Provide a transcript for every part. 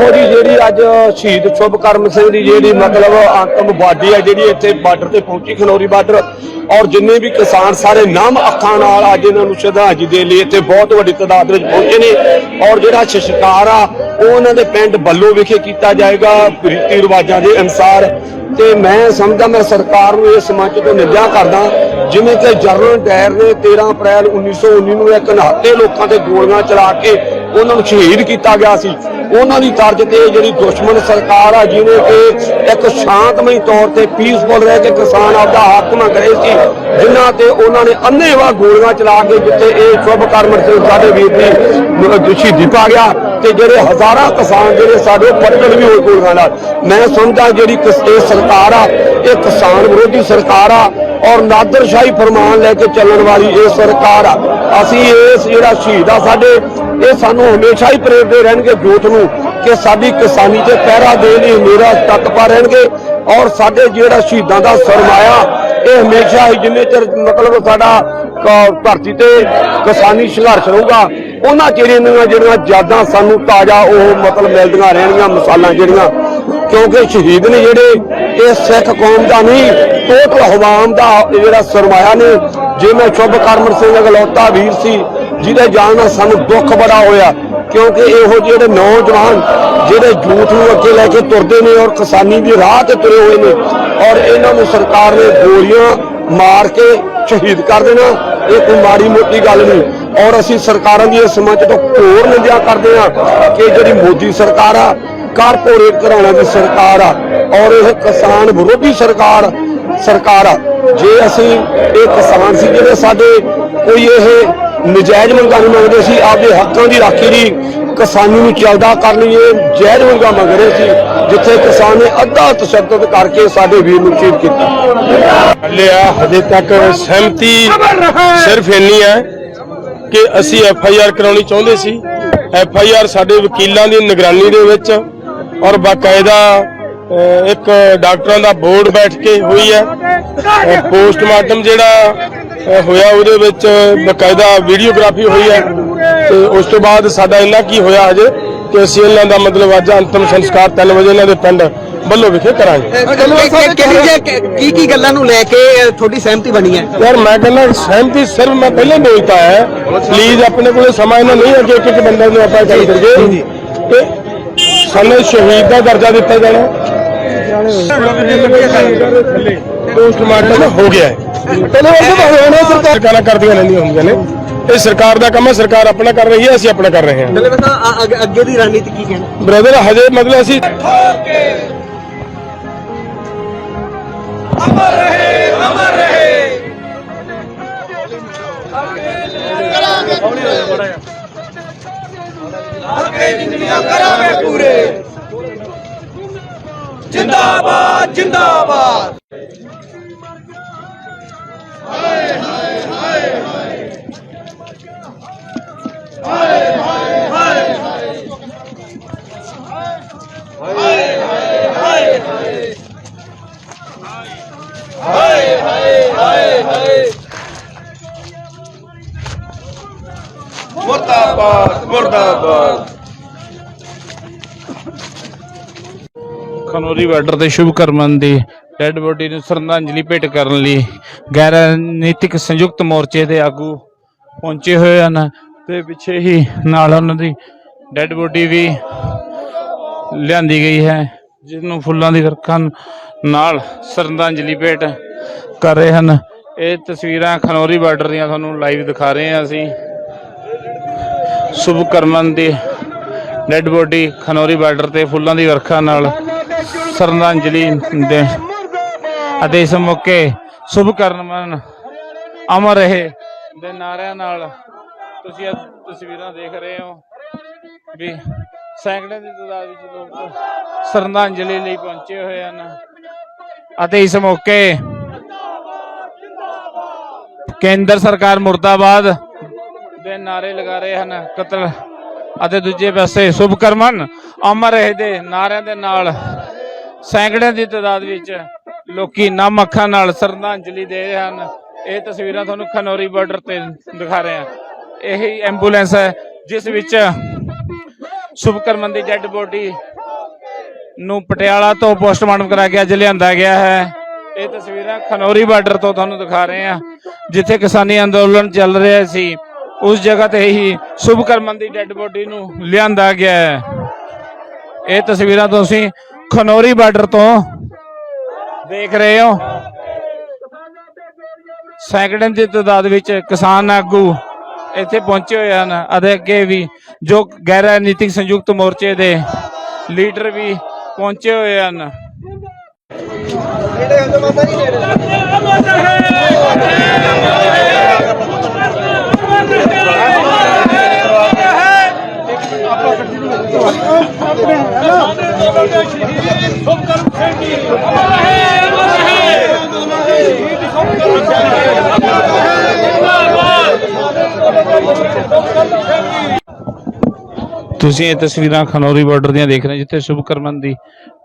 ਦੇਖੋ ਜੀ, ਜਿਹੜੀ ਅੱਜ ਸ਼ਹੀਦ ਸ਼ੁਭਕਰਮ ਸਿੰਘ ਦੀ ਜਿਹੜੀ ਮਤਲਬ ਅੰਤਮ ਬਾਡੀ ਹੈ ਜਿਹੜੀ ਇੱਥੇ ਬਾਰਡਰ ਤੇ ਪਹੁੰਚੀ, ਖਨੌਰੀ ਬਾਰਡਰ, ਔਰ ਜਿੰਨੇ ਵੀ ਕਿਸਾਨ ਸਾਰੇ ਨਾਮ ਅੱਖਾਂ ਨਾਲ ਅੱਜ ਇਹਨਾਂ ਨੂੰ ਸ਼ਰਧਾਂਜਲੀ ਦੇ ਲਈ ਇੱਥੇ ਬਹੁਤ ਵੱਡੀ ਤਾਦਾਦ ਵਿੱਚ ਪਹੁੰਚੇ ਨੇ, ਔਰ ਜਿਹੜਾ ਸ਼ਸ਼ਕਾਰ ਆ, ਉਹ ਉਹਨਾਂ ਦੇ ਪਿੰਡ ਬੱਲੋ ਵਿਖੇ ਕੀਤਾ ਜਾਏਗਾ, ਰੀਤੀ ਰਿਵਾਜਾਂ ਦੇ ਅਨੁਸਾਰ। ਤੇ ਮੈਂ ਸਮਝਦਾ, ਮੈਂ ਸਰਕਾਰ ਨੂੰ ਇਸ ਮੰਚ ਤੋਂ ਨਿੰਦਿਆ ਕਰਦਾ, ਜਿਵੇਂ ਕਿ ਜਰਨਲ ਡਾਇਰ ਨੇ 13 ਅਪ੍ਰੈਲ 1919 ਨੂੰ ਇੱਕ ਨਹਾਤੇ ਲੋਕਾਂ ਤੇ ਗੋਲੀਆਂ ਚਲਾ ਕੇ ਉਹਨਾਂ ਨੂੰ ਸ਼ਹੀਦ ਕੀਤਾ ਗਿਆ ਸੀ। ਉਹਨਾਂ ਦੀ ਤਰਜ਼ ਤੇ ਜਿਹੜੀ ਦੁਸ਼ਮਣ ਸਰਕਾਰ ਆ, ਜਿਹਨੇ ਕਿ ਇੱਕ ਸ਼ਾਂਤਮਈ ਤੌਰ ਤੇ ਪੀਸਫੁਲ ਰਹਿ ਕੇ ਕਿਸਾਨ ਆਪਦਾ ਹੱਕ ਮੰਗ ਰਹੇ ਸੀ, ਜਿਨ੍ਹਾਂ ਤੇ ਉਹਨਾਂ ਨੇ ਅੰਨੇਵਾ ਗੋਲੀਆਂ ਚਲਾ ਕੇ ਜਿੱਥੇ ਇਹ ਸ਼ੁਭ ਕਰਮ ਸਿੰਘ ਸਾਡੇ ਵੀਰ ਦੀ ਸ਼ਹੀਦੀ ਪਾ ਗਿਆ ਤੇ ਜਿਹੜੇ ਹਜ਼ਾਰਾਂ ਕਿਸਾਨ ਜਿਹੜੇ ਸਾਡੇ ਪੱਟੜ ਵੀ ਹੋਏ ਗੋਲੀਆਂ ਨਾਲ। ਮੈਂ ਸਮਝਦਾ ਜਿਹੜੀ ਇਹ ਸਰਕਾਰ ਆ, ਇਹ ਕਿਸਾਨ ਵਿਰੋਧੀ ਸਰਕਾਰ ਆ ਔਰ ਨਾਦਰਸ਼ਾਹੀ ਫਰਮਾਨ ਲੈ ਕੇ ਚੱਲਣ ਵਾਲੀ ਇਹ ਸਰਕਾਰ ਆ। ਅਸੀਂ ਇਸ ਜਿਹੜਾ ਸ਼ਹੀਦ ਆ, ਸਾਡੇ ਇਹ ਸਾਨੂੰ ਹਮੇਸ਼ਾ ਹੀ ਪ੍ਰੇਰਦੇ ਰਹਿਣਗੇ ਜੋਤ ਨੂੰ ਕਿ ਸਾਡੀ ਕਿਸਾਨੀ ਤੇ ਪਹਿਰਾ ਦੇ ਲਈ ਮੇਰਾ ਤੱਕ ਪਾ ਰਹਿਣਗੇ ਔਰ ਸਾਡੇ ਜਿਹੜਾ ਸ਼ਹੀਦਾਂ ਦਾ ਸਰਮਾਇਆ ਇਹ ਹਮੇਸ਼ਾ ਹੀ ਜਿੰਨੇ ਚਿਰ ਮਤਲਬ ਸਾਡਾ ਧਰਤੀ ਤੇ ਕਿਸਾਨੀ ਸੰਘਰਸ਼ ਰਹੂਗਾ, ਉਹਨਾਂ ਜਿਹੜੀਆਂ ਦੀਆਂ ਜਿਹੜੀਆਂ ਯਾਦਾਂ ਸਾਨੂੰ ਤਾਜ਼ਾ ਉਹ ਮਤਲਬ ਮਿਲਦੀਆਂ ਰਹਿਣਗੀਆਂ, ਮਸਾਲਾਂ ਜਿਹੜੀਆਂ। ਕਿਉਂਕਿ ਸ਼ਹੀਦ ਨੇ ਜਿਹੜੇ ਇਹ ਸਿੱਖ ਕੌਮ ਦਾ ਨਹੀਂ, ਟੋਟਲ ਹਵਾਮ ਦਾ ਜਿਹੜਾ ਸਰਮਾਇਆ ਨੇ ਜਿਵੇਂ ਸ਼ੁਭ ਕਰਮ ਸਿੰਘ ਅਗਲੌਤਾ ਵੀਰ ਸੀ ਜਿਹਦੇ ਜਾਣ ਨਾਲ ਸਾਨੂੰ ਦੁੱਖ ਬੜਾ ਹੋਇਆ, ਕਿਉਂਕਿ ਇਹੋ ਜਿਹੜੇ ਨੌਜਵਾਨ ਜਿਹੜੇ ਝੂਠ ਨੂੰ ਅੱਗੇ ਲੈ ਕੇ ਤੁਰਦੇ ਨੇ ਔਰ ਕਿਸਾਨੀ ਦੀ ਰਾਹ ਤੇ ਤੁਰੇ ਹੋਏ ਨੇ, ਔਰ ਇਹਨਾਂ ਨੂੰ ਸਰਕਾਰ ਨੇ ਗੋਲੀਆਂ ਮਾਰ ਕੇ ਸ਼ਹੀਦ ਕਰ ਦੇਣਾ, ਇਹ ਕੋਈ ਮਾੜੀ ਮੋਟੀ ਗੱਲ ਨਹੀਂ। ਔਰ ਅਸੀਂ ਸਰਕਾਰਾਂ ਦੀ ਇਸ ਮੰਚ ਤੋਂ ਹੋਰ ਨਿੰਦਿਆ ਕਰਦੇ ਹਾਂ ਕਿ ਜਿਹੜੀ ਮੋਦੀ ਸਰਕਾਰ ਆ, ਕਾਰਪੋਰੇਟ ਘਰਾਣਿਆਂ ਦੀ ਸਰਕਾਰ ਆ, ਔਰ ਇਹ ਕਿਸਾਨ ਵਿਰੋਧੀ ਸਰਕਾਰ ਸਰਕਾਰ ਆ। ਜੇ ਅਸੀਂ ਇਹ ਕਿਸਾਨ ਸੀ ਜਿਹੜੇ ਸਾਡੇ ਕੋਈ ਇਹ ਨਜਾਇਜ਼ ਮੰਗਾਂ ਨਹੀਂ ਮੰਗਦੇ ਸੀ ਆਪਦੇ ਹੱਕਾਂ ਦੀ ਰਾਖੀ ਦੀ ਕਿਸਾਨੀ ਨੂੰ ਚੱਲਦਾ ਕਰਨ ਲਈ ਇਹ ਜਾਇਜ਼ ਮੰਗਾਂ ਮੰਗ ਰਹੇ ਸੀ ਜਿੱਥੇ ਕਿਸਾਨ ਨੇ ਅੱਧਾ ਤਸ਼ੱਦਦ ਕਰਕੇ ਸਾਡੇ ਵੀਰ ਨੂੰ ਸ਼ਹੀਦ ਕੀਤਾ। ਲਿਆ ਹਜੇ ਤੱਕ ਸਹਿਮਤੀ ਸਿਰਫ ਇੰਨੀ ਹੈ ਕਿ ਅਸੀਂ ਐਫ ਆਈ ਆਰ ਕਰਾਉਣੀ ਚਾਹੁੰਦੇ ਸੀ। ਐਫ ਆਈ ਆਰ ਸਾਡੇ ਵਕੀਲਾਂ ਦੀ ਨਿਗਰਾਨੀ ਦੇ ਵਿੱਚ ਔਰ ਬਾਕਾਇਦਾ ਇੱਕ ਡਾਕਟਰਾਂ ਦਾ ਬੋਰਡ ਬੈਠ ਕੇ ਹੋਈ ਹੈ। ਪੋਸਟਮਾਰਟਮ ਜਿਹੜਾ ਹੋਇਆ ਉਹਦੇ ਵਿੱਚ ਬਾਕਾਇਦਾ ਵੀਡੀਓਗ੍ਰਾਫੀ ਹੋਈ ਹੈ ਤੇ ਉਸ ਤੋਂ ਬਾਅਦ ਸਾਡਾ ਇੰਨਾ ਕੀ ਹੋਇਆ ਹਜੇ ਕਿ ਅਸੀਂ ਇਹਨਾਂ ਦਾ ਮਤਲਬ ਅੱਜ ਅੰਤਮ ਸੰਸਕਾਰ 3 ਵਜੇ ਇਹਨਾਂ ਦੇ ਪਿੰਡ ਵੱਲੋਂ ਵਿਖੇ ਕਰਾਂਗੇ। ਕੀ ਕੀ ਗੱਲਾਂ ਨੂੰ ਲੈ ਕੇ ਤੁਹਾਡੀ ਸਹਿਮਤੀ ਬਣੀ ਹੈ? ਯਾਰ ਮੈਂ ਕਹਿੰਦਾ ਸਹਿਮਤੀ ਸਿਰਫ ਮੈਂ ਪਹਿਲੇ ਬੋਲਤਾ ਹੈ। ਪਲੀਜ਼ ਆਪਣੇ ਕੋਲੇ ਸਮਾਂ ਇਹਨਾਂ ਨਹੀਂ ਹੈ ਕਿ ਇੱਕ ਇੱਕ ਬੰਦੇ ਨੂੰ ਆਪਾਂ ਗੱਲ ਕਰੀਏ। ਤੇ ਸਾਨੂੰ ਸ਼ਹੀਦ ਦਾ ਦਰਜਾ ਦਿੱਤਾ ਜਾਣਾ। ਪੋਸਟਮਾਰਟਮ ਹੋ ਗਿਆ ਹੈ। ਪਹਿਲੇ ਉਹ ਹੋਣਾ ਸਰਕਾਰਾਂ ਕਰਦੀਆਂ ਰਹਿੰਦੀਆਂ ਹੁੰਦੀਆਂ ਨੇ। ਇਹ ਸਰਕਾਰ ਦਾ ਕੰਮ ਹੈ ਸਰਕਾਰ ਆਪਣਾ ਕਰ ਰਹੀ ਹੈ ਅਸੀਂ ਆਪਣਾ ਕਰ ਰਹੇ ਹਾਂ। ਚਲੇ ਬਸ ਅੱਗੇ ਦੀ ਰਣਨੀਤੀ ਕੀ ਕਹਿਣਾ? ਬ੍ਰਦਰ ਹਜੇ ਮਤਲਬ ਅਸੀਂ ਜਿੰਦਾਬਾਦ ਜਿੰਦਾਬਾਦ। ਮੁਰਦਾਬਾਦ ਮੁਰਦਾਬਾਦ ਖਨੋਰੀ ਬਾਰਡਰ ਤੇ ਸ਼ੁਭ ਕਰਮਨ ਦੀ ਡੈੱਡ ਬੋਡੀ ਨੂੰ ਸ਼ਰਧਾਂਜਲੀ ਭੇਟ ਕਰਨ ਲਈ ਗੈਰ ਨੀਤਿਕ ਸੰਯੁਕਤ ਮੋਰਚੇ ਦੇ ਆਗੂ ਪਹੁੰਚੇ ਹੋਏ ਹਨ ਤੇ ਪਿੱਛੇ ਹੀ ਨਾਲ ਉਹਨਾਂ ਦੀ ਡੈੱਡ ਬੋਡੀ ਵੀ ਲਿਆਂਦੀ ਗਈ ਹੈ ਜਿਸ ਨੂੰ ਫੁੱਲਾਂ ਦੀ ਵਰਖਾ ਨਾਲ ਸ਼ਰਧਾਂਜਲੀ ਭੇਟ ਕਰ ਰਹੇ ਹਨ। ਇਹ ਤਸਵੀਰਾਂ ਖਨੌਰੀ ਬਾਰਡਰ ਦੀਆਂ ਤੁਹਾਨੂੰ ਲਾਈਵ ਦਿਖਾ ਰਹੇ ਹਾਂ ਅਸੀਂ। ਸ਼ੁਭ ਕਰਮਨ ਦੀ ਡੈੱਡ ਬੋਡੀ ਖਨੌਰੀ ਬਾਰਡਰ ਤੇ ਫੁੱਲਾਂ ਦੀ ਵਰਖਾ ਨਾਲ ਸ਼ਰਧਾਂਜਲੀ ਦੇ ਅਤੇ ਇਸ ਮੌਕੇ ਸ਼ੁਭ ਕਰਮਨ ਅਮਰ ਰਹੇ ਦੇ ਨਾਰਿਆਂ ਨਾਲ। ਤੁਸੀਂ ਇਹ ਤਸਵੀਰਾਂ ਦੇਖ ਰਹੇ ਹੋ ਵੀ ਸੈਂਕੜੇ ਦੀ ਤਾਦਾਦ ਵਿੱਚ ਲੋਕ ਸ਼ਰਧਾਂਜਲੀ ਲਈ ਪਹੁੰਚੇ ਹੋਏ ਹਨ। ਅਤੇ ਇਸ ਮੌਕੇ ਕੇਂਦਰ ਸਰਕਾਰ ਮੁਰਦਾਬਾਦ ਦੇ ਨਾਰੇ ਲਗਾ ਰਹੇ ਹਨ। ਕਤਲ ਅਤੇ ਦੂਜੇ ਪਾਸੇ ਸ਼ੁਭਕਰਮਨ ਅਮਰ ਰਹੇ ਦੇ ਨਾਰਿਆਂ ਦੇ ਨਾਲ ਸੈਂਕੜਿਆਂ ਦੀ ਤਾਦਾਦ ਵਿੱਚ ਲੋਕੀ ਨਮ ਅੱਖਾਂ ਨਾਲ ਸ਼ਰਧਾਂਜਲੀ ਦੇ ਰਹੇ ਹਨ। ਇਹ ਤਸਵੀਰਾਂ ਤੁਹਾਨੂੰ ਖਨੌਰੀ ਬਾਰਡਰ ਤੇ ਦਿਖਾ ਰਹੇ ਹਾਂ। ਇਹੀ ਐਂਬੂਲੈਂਸ ਹੈ, ਜਿਸ ਵਿੱਚ ਸ਼ੁਭਕਰਮਨ ਦੀ ਡੈੱਡ ਬੋਡੀ ਨੂੰ ਪਟਿਆਲਾ ਤੋਂ ਪੋਸਟਮਾਰਟਮ ਕਰਾ ਕੇ ਅੱਜ ਲਿਆਂਦਾ ਗਿਆ ਹੈ। ਇਹ ਤਸਵੀਰਾਂ ਖਨੌਰੀ ਬਾਰਡਰ ਤੋਂ ਤੁਹਾਨੂੰ ਦਿਖਾ ਰਹੇ ਹਾਂ, ਜਿੱਥੇ ਕਿਸਾਨੀ ਅੰਦੋਲਨ ਚੱਲ ਰਿਹਾ ਸੀ। ਉਸ ਜਗ੍ਹਾ ਤੇ ਹੀ ਸ਼ੁਭਕਰਮਨ ਦੀ ਡੈੱਡ ਬੋਡੀ ਨੂੰ ਲਿਆਂਦਾ ਗਿਆ ਹੈ। ਇਹ ਤਸਵੀਰਾਂ ਤੁਸੀਂ ਖਨੌਰੀ ਬਾਰਡਰ ਤੋਂ ਦੇਖ ਰਹੇ ਹੋ? ਸੈਂਕੜੇ ਦੀ ਤਾਦਾਦ ਵਿੱਚ ਕਿਸਾਨ ਆਗੂ ਇੱਥੇ ਪਹੁੰਚੇ ਹੋਏ ਹਨ। ਅਤੇ ਅੱਗੇ ਵੀ ਜੋ ਗੈਰ ਰਾਜਨੀਤਿਕ ਸੰਯੁਕਤ ਮੋਰਚੇ ਦੇ ਲੀਡਰ ਵੀ ਪਹੁੰਚੇ ਹੋਏ ਹਨ। ਤੁਸੀਂ ਇਹ ਤਸਵੀਰਾਂ ਖਨੌਰੀ ਬਾਰਡਰ ਦੀਆਂ ਦੇਖ ਰਹੇ ਜਿੱਥੇ ਸ਼ੁਭਕਰਮਨ ਦੀ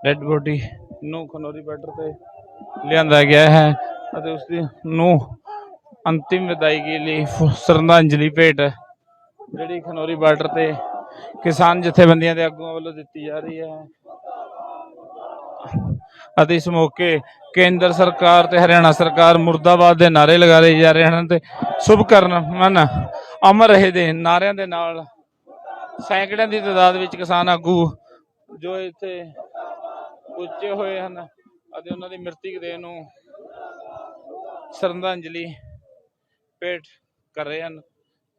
ਡੈੱਡ ਬੋਡੀ ਨੂੰ ਖਨੌਰੀ ਬਾਰਡਰ ਤੇ ਲਿਆਂਦਾ ਗਿਆ ਹੈ ਅਤੇ ਉਸ ਨੂੰ ਅੰਤਿਮ ਵਿਦਾਇਗੀ ਲਈ ਸ਼ਰਧਾਂਜਲੀ ਭੇਟ ਜਿਹੜੀ ਖਨੌਰੀ ਬਾਰਡਰ ਤੇ ਕਿਸਾਨ ਜਥੇਬੰਦੀਆਂ ਦੇ ਆਗੂਆਂ ਵੱਲੋਂ ਦਿੱਤੀ ਜਾ ਰਹੀ ਹੈ। ਅਤੇ ਇਸ ਮੌਕੇ ਕੇਂਦਰ ਸਰਕਾਰ ਤੇ ਹਰਿਆਣਾ ਸਰਕਾਰ ਮੁਰਦਾਬਾਦ ਦੇ ਨਾਰੇ ਲਗਾਏ ਜਾ ਰਹੇ ਹਨ ਤੇ ਸ਼ੁਭਕਰਮਨ ਅਮਰ ਰਹੇ ਦੇ ਨਾਰਿਆਂ ਦੇ ਨਾਲ ਸੈਂਕੜਿਆਂ ਦੀ ਤਾਦਾਦ ਵਿੱਚ ਕਿਸਾਨ ਆਗੂ ਜੋ ਇੱਥੇ ਉੱਚੇ ਹੋਏ ਹਨ ਅਤੇ ਉਹਨਾਂ ਦੀ ਮ੍ਰਿਤਕ ਦੇਹ ਨੂੰ ਸ਼ਰਧਾਂਜਲੀ ਭੇਟ ਕਰ ਰਹੇ ਹਨ।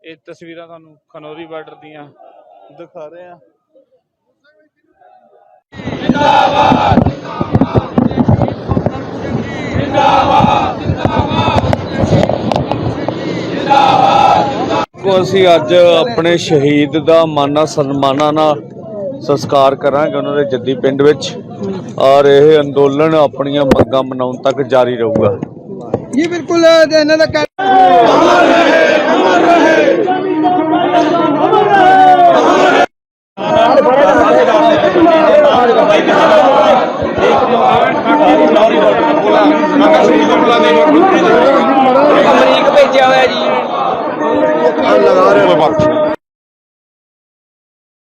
ਇਹ ਤਸਵੀਰਾਂ ਤੁਹਾਨੂੰ ਖਨੌਰੀ ਬਾਰਡਰ ਦੀਆਂ ਦਿਖਾ ਰਹੇ ਹਾਂ। ਕੋ ਅਸੀਂ ਅੱਜ ਆਪਣੇ ਸ਼ਹੀਦ ਦਾ ਮਾਨਾ ਸਨਮਾਨਾਂ ਨਾਲ ਸੰਸਕਾਰ ਕਰਾਂਗੇ ਉਹਨਾਂ ਦੇ ਜੱਦੀ ਪਿੰਡ ਵਿੱਚ। ਔਰ ਇਹ ਅੰਦੋਲਨ ਆਪਣੀਆਂ ਮੰਗਾਂ ਮਨਾਉਣ ਤੱਕ ਜਾਰੀ ਰਹੂਗਾ। ਜੀ ਬਿਲਕੁਲ ਇਹਨਾਂ ਦਾ ਕਹਿ- Allah ağrı. Bak.